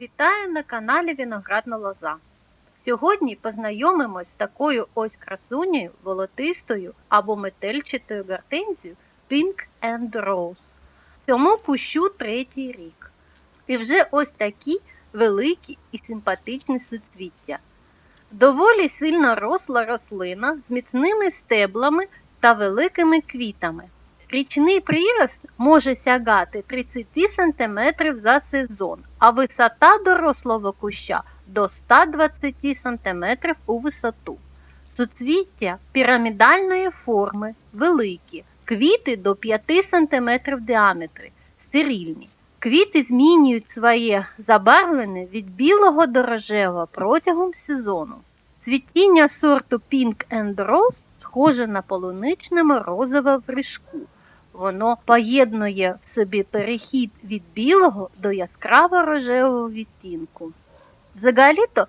Вітаю на каналі Виноградна Лоза. Сьогодні познайомимось з такою ось красунею волотистою або метельчатою гортензією Pink and Rose. Цьому кущу третій рік. І вже ось такі великі і симпатичні суцвіття. Доволі сильно росла рослина з міцними стеблами та великими квітами. Річний прирост може сягати 30 см за сезон, а висота дорослого куща до 120 см у висоту. Суцвіття пірамідальної форми, великі, квіти до 5 см в діаметрі, стерильні. Квіти змінюють своє забарвлення від білого до рожевого протягом сезону. Цвітіння сорту Pink and Rose схоже на полуничне морозове в рижку. Воно поєднує в собі перехід від білого до яскраво рожевого відтінку. Взагалі-то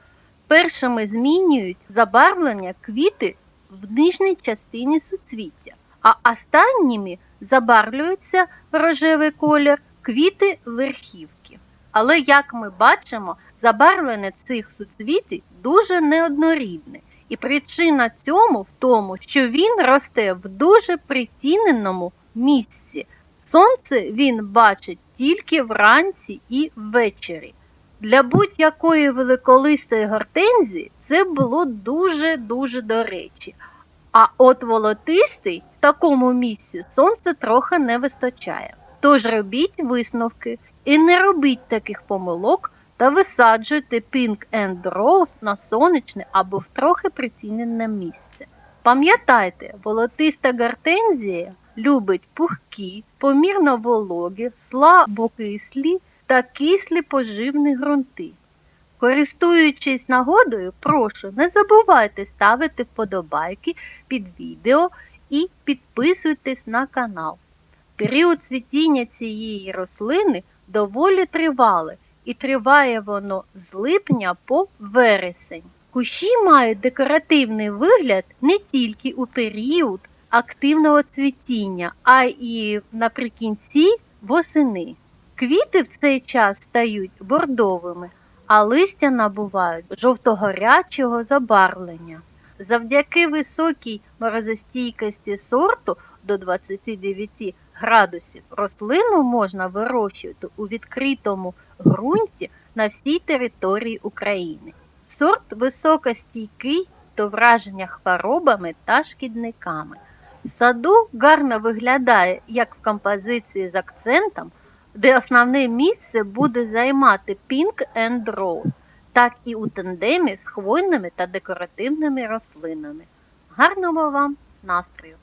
першими змінюють забарвлення квіти в нижній частині суцвіття, а останніми забарвлюються рожевий колір квіти верхівки. Але, як ми бачимо, забарвлення цих суцвітій дуже неоднорідне. І причина цьому в тому, що він росте в дуже притіненому місці. Сонце він бачить тільки вранці і ввечері. Для будь-якої великолистої гортензії це було дуже-дуже до речі. А от волотистий в такому місці сонце трохи не вистачає. Тож робіть висновки і не робіть таких помилок та висаджуйте Pink and Rose на сонячне або в трохи притінене місце. Пам'ятайте, волотиста гортензія любить пухкі, помірно вологі, слабокислі та кислі поживні ґрунти. Користуючись нагодою, прошу не забувайте ставити вподобайки під відео і підписуйтесь на канал. Період цвітіння цієї рослини доволі тривалий і триває воно з липня по вересень. Кущі мають декоративний вигляд не тільки у період активного цвітіння, а й наприкінці восени. Квіти в цей час стають бордовими, а листя набувають жовтогорячого забарвлення. Завдяки високій морозостійкості сорту до 29 градусів рослину можна вирощувати у відкритому ґрунті на всій території України. Сорт високостійкий до враження хворобами та шкідниками. В саду гарно виглядає як в композиції з акцентом, де основне місце буде займати Pink and Rose, так і у тандемі з хвойними та декоративними рослинами. Гарного вам настрою!